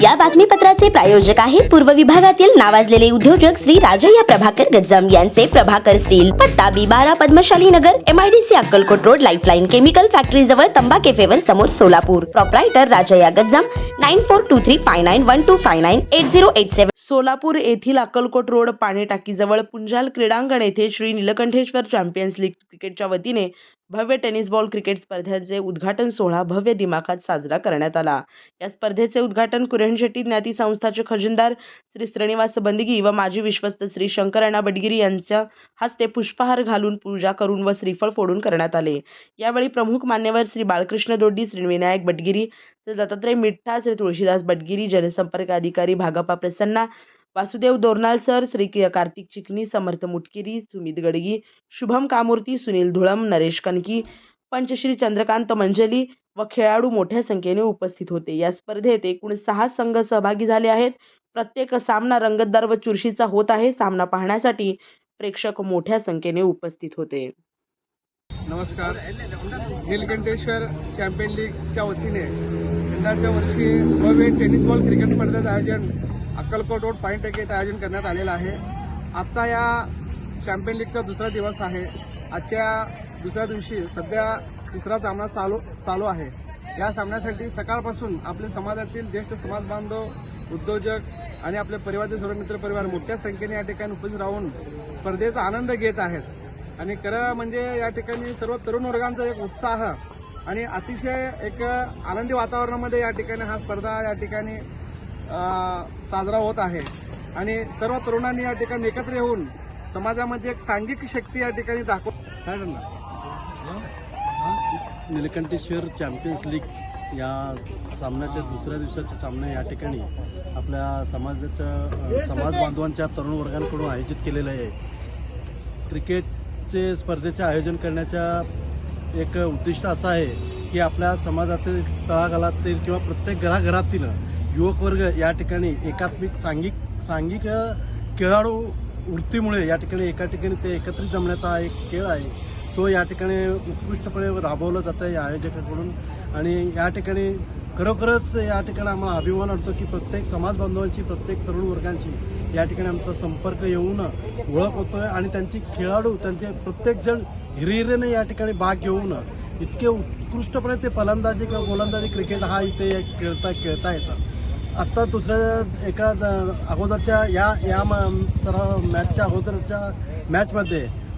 या बातमीपत्राचे प्रायोजक आहेत पूर्व विभागातील नावाजलेले उद्योजक श्री राजय्या प्रभाकर गज्जम यांचे प्रभाकर स्टील पत्ता बी बारा Padmashali Nagar MIDC Akkalkot road lifeline chemical factory जवळ तंबा केफेवर समोर Solapur. Proprietor Rajayya Gajjam nine four two three five nine one two five nine eight zero eight seven Solapur येथील अक्कलकोट रोड पाणी टाकीजवळ पुंजाल क्रीडांगण येथे श्री निलकंठेश्वर चॅम्पियन्स लीग क्रिकेटच्या वतीने भव्य टेनिस बॉल क्रिकेट स्पर्धेचे उद्घाटन सोहळा भव्य दिमाखात साजरा करण्यात आला. या स्पर्धेचे उद्घाटन कुरण शेट्टी ज्ञाती संस्थाचे खजिनदार श्री श्रीनिवास बंदगी व माजी विश्वस्त श्री शंकरण्णा बडगिरी यांच्या हस्ते पुष्पहार घालून पूजा करून व श्रीफळ फोडून करण्यात आले. यावेळी प्रमुख मान्यवर श्री बाळकृष्ण दोड्डी श्री विनायक बटगिरी श्री दत्तात्रय मिठ्ठा श्री तुळशीदास बटगिरी जनसंपर्क अधिकारी भागपा प्रसन्ना वासुदेव दोरनाल सर श्री कार्तिक चिकनी समर्थ मुटकिरी सुमित गडगी शुभम कामूर्ती सुनील धुळम नरेश कणकी पंचश्री चंद्रकांत मंजली व खेळाडू मोठ्या संख्येने उपस्थित होते. या स्पर्धेत एकूण सहा संघ सहभागी झाले आहेत. प्रत्येक सामना रंगतदार व चुरशीचा होत आहे. सामना पाहण्यासाठी प्रेक्षक मोठ्या संख्येने उपस्थित होते. नमस्कार. निलकंठेश्वर चॅम्पियन लीगच्या वतीने यंदाच्या वर्षी भव्य टेनिस बॉल क्रिकेट स्पर्धेचं आयोजन अक्कलकोट रोड पॉईंट टक्के आयोजन करण्यात आलेलं आहे. आजचा या चॅम्पियन लीगचा दुसरा दिवस आहे. आजच्या दुसऱ्या दिवशी सध्या तिसरा सामना चालू चालू आहे. या सामन्यासाठी सकाळपासून आपल्या समाजातील ज्येष्ठ समाज बांधव उद्योजक आणि आपले परिवारातील सर्व मित्र परिवार मोठ्या संख्येने या ठिकाणी उपस्थित राहून स्पर्धेचा आनंद घेत आहेत. आणि खरं म्हणजे या ठिकाणी सर्व तरुण वर्गांचा एक उत्साह आणि अतिशय एक आनंदी वातावरणामध्ये या ठिकाणी हा स्पर्धा या ठिकाणी साजरा होत आहे. आणि सर्व तरुणांनी या ठिकाणी एकत्र येऊन समाजामध्ये एक सांघिक शक्ती या ठिकाणी दाखव काय म्हणणार निलकंठेश्वर चॅम्पियन्स लीग या सामन्याच्या दुसऱ्या दिवसाचे सामने या ठिकाणी आपल्या समाजाच्या अ, समाज बांधवांच्या तरुण वर्गांकडून आयोजित केलेले आहे. क्रिकेटचे स्पर्धेचे आयोजन करण्याच्या एक उद्दिष्ट असं आहे की आपल्या समाजातील तळागाळातील किंवा प्रत्येक घराघरातील युवक वर्ग या ठिकाणी एकात्मिक सांघिक सांघिक खेळाडू वृत्तीमुळे या ठिकाणी एका ठिकाणी ते एकत्रित जमण्याचा एक खेळ आहे. तो या ठिकाणी उत्कृष्टपणे राबवलं जातं या आयोजकाकडून. आणि या ठिकाणी खरोखरच या ठिकाणी आम्हाला अभिमान वाटतो की प्रत्येक समाज बांधवांशी प्रत्येक तरुण वर्गांची या ठिकाणी आमचा संपर्क येऊन ओळख होतोय आणि त्यांची खेळाडू त्यांचे प्रत्येकजण हिरिहिरीने या ठिकाणी भाग घेऊन इतके उत्कृष्टपणे ते फलंदाजी किंवा गोलंदाजी क्रिकेट हा इथे खेळता खेळता येतं आत्ता दुसऱ्या एका द- अगोदरच्या या या म- मॅचच्या अगोदरच्या मॅचमध्ये